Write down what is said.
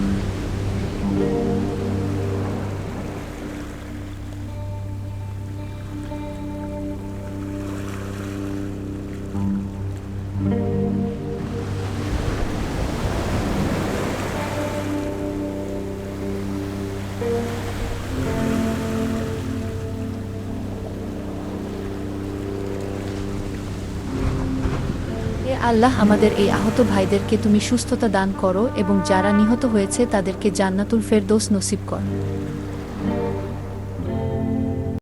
Mm-hmm. আল্লাহ আমাদের এই আহত ভাইদেরকে তুমি সুস্থতা দান করো এবং যারা নিহত হয়েছে তাদেরকে জান্নাতুল ফেরদোস নসিব কর।